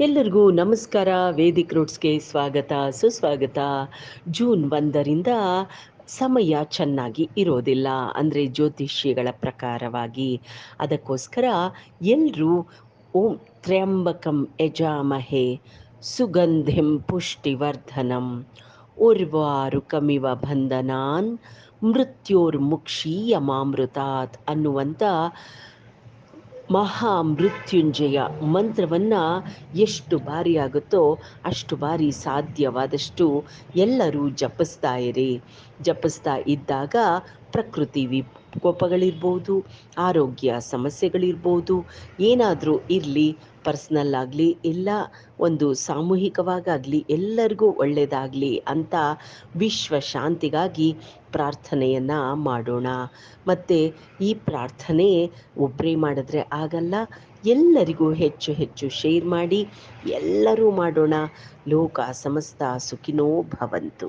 ಎಲ್ಲರಿಗೂ ನಮಸ್ಕಾರ. ವೇದಿಕ್ ರೂಟ್ಸ್ಗೆ ಸ್ವಾಗತ, ಸುಸ್ವಾಗತ. ಜೂನ್ ಒಂದರಿಂದ ಸಮಯ ಚೆನ್ನಾಗಿ ಇರೋದಿಲ್ಲ. ಅಂದರೆ ಜ್ಯೋತಿಷ್ಯಗಳ ಪ್ರಕಾರವಾಗಿ. ಅದಕ್ಕೋಸ್ಕರ ಎಲ್ಲರೂ ಓಂ ತ್ರ್ಯಂಬಕಂ ಯಜಾಮಹೆ ಸುಗಂಧಿಂ ಪುಷ್ಟಿವರ್ಧನಂ. ಉರ್ವಾರುಕಮಿವ ಬಂಧನಾನ್ ಮೃತ್ಯೋರ್ಮುಕ್ಷೀಯಮಾಮೃತಾತ್ ಅನ್ನುವಂಥ ಮಹಾ ಮೃತ್ಯುಂಜಯ ಮಂತ್ರವನ್ನು ಎಷ್ಟು ಬಾರಿ ಆಗುತ್ತೋ ಅಷ್ಟು ಬಾರಿ ಸಾಧ್ಯವಾದಷ್ಟು ಎಲ್ಲರೂ ಜಪಿಸ್ತಾ ಇರಿ ಜಪಿಸ್ತಾ ಇದ್ದಾಗ ಪ್ರಕೃತಿ ವಿಕೋಪಗಳಿರ್ಬೋದು, ಆರೋಗ್ಯ ಸಮಸ್ಯೆಗಳಿರ್ಬೋದು, ಏನಾದರೂ ಇರಲಿ ಪರ್ಸ್ನಲ್ ಆಗಲಿ, ಇಲ್ಲ ಒಂದು ಸಾಮೂಹಿಕವಾಗಲಿ ಎಲ್ಲರಿಗೂ ಒಳ್ಳೆಯದಾಗಲಿ ಅಂತ ವಿಶ್ವ ಶಾಂತಿಗಾಗಿ ಪ್ರಾರ್ಥನೆಯನ್ನು ಮಾಡೋಣ. ಮತ್ತು ಈ ಪ್ರಾರ್ಥನೆ ಒಬ್ಬರೇ ಮಾಡಿದ್ರೆ ಆಗಲ್ಲ, ಎಲ್ಲರಿಗೂ ಹೆಚ್ಚು ಹೆಚ್ಚು ಶೇರ್ ಮಾಡಿ, ಎಲ್ಲರೂ ಮಾಡೋಣ. ಲೋಕ ಸಮಸ್ತ ಸುಖಿನೋ ಭವಂತು.